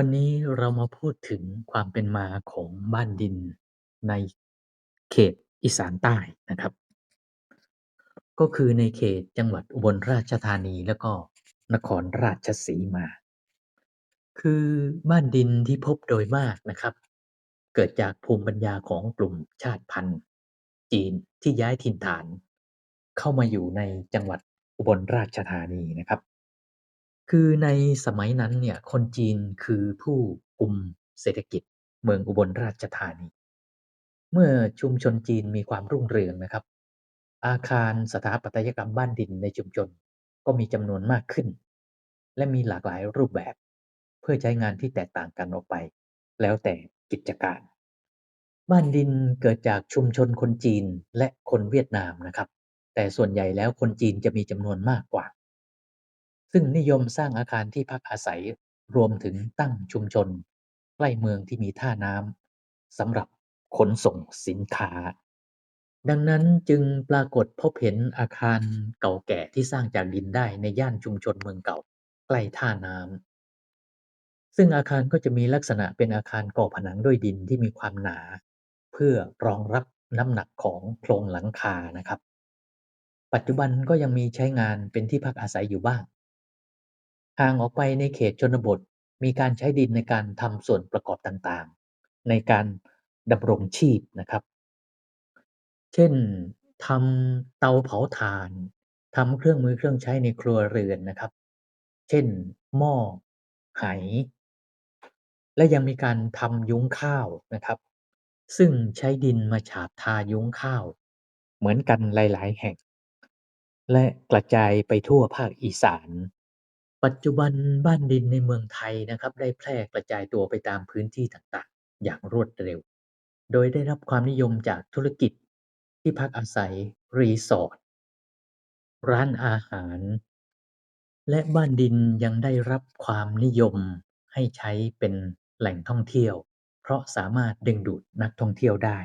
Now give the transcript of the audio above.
วันนี้เรามาพูดถึงความเป็นมาของบ้านดินในเขตอีสานใต้นะครับ ก็คือในเขตจังหวัดอุบลราชธานีแล้วก็นครราชสีมา คือบ้านดินที่พบโดยมากนะครับ เกิดจากภูมิปัญญาของกลุ่มชาติพันธุ์ จีนที่ย้ายถิ่นฐาน เข้ามาอยู่ในจังหวัดอุบลราชธานีนะครับ คือในสมัยนั้นเนี่ย คนจีนคือผู้กุมเศรษฐกิจเมืองอุบลราชธานี เมื่อชุมชนจีนมีความรุ่งเรืองนะครับ อาคารสถาปัตยกรรมบ้านดินในชุมชนก็มีจำนวนมากขึ้น และมีหลากหลายรูปแบบ เพื่อใช้งานที่แตกต่างกันออกไป แล้วแต่กิจการ บ้านดินเกิดจากชุมชนคนจีนและคนเวียดนามนะครับ แต่ส่วนใหญ่แล้วคนจีนจะมีจำนวนมากกว่า ซึ่งนิยมสร้างอาคารที่พักอาศัย รวมถึงตั้งชุมชน ใกล้เมืองที่มีท่าน้ำสำหรับขนส่งสินค้า ดังนั้นจึงปรากฏพบเห็นอาคารเก่าแก่ที่สร้างจากดินได้ในย่านชุมชนเมืองเก่า ใกล้ท่าน้ำซึ่งอาคารก็จะมีลักษณะเป็นอาคารก่อผนังด้วยดินที่มีความหนา เพื่อรองรับน้ำหนักของโครงหลังคานะครับ ปัจจุบันก็ยังมีใช้งานเป็นที่พักอาศัยอยู่บ้าง ห่างออกไปในเขตชนบท มีการใช้ดินในการทำส่วนประกอบต่างๆ ในการดำรงชีพนะครับ เช่นทำเตาเผาถ่านทำเครื่องมือเครื่องใช้ในครัวเรือนนะครับ เช่น หม้อไหและยังมีการทำยุ้งข้าวนะครับ ซึ่งใช้ดินมาฉาบทายุ้งข้าว เหมือนกันหลาย ๆ แห่ง และกระจายไปทั่วภาคอีสาน ปัจจุบันบ้านดินในเมืองไทยนะครับ ได้แพร่กระจายตัวไปตามพื้นที่ต่างๆ อย่างรวดเร็ว โดยได้รับความนิยมจากธุรกิจ ที่พักอาศัย รีสอร์ท ร้านอาหาร และบ้านดินยังได้รับความนิยมให้ใช้เป็นแหล่งท่องเที่ยว เพราะสามารถดึงดูดนักท่องเที่ยวได้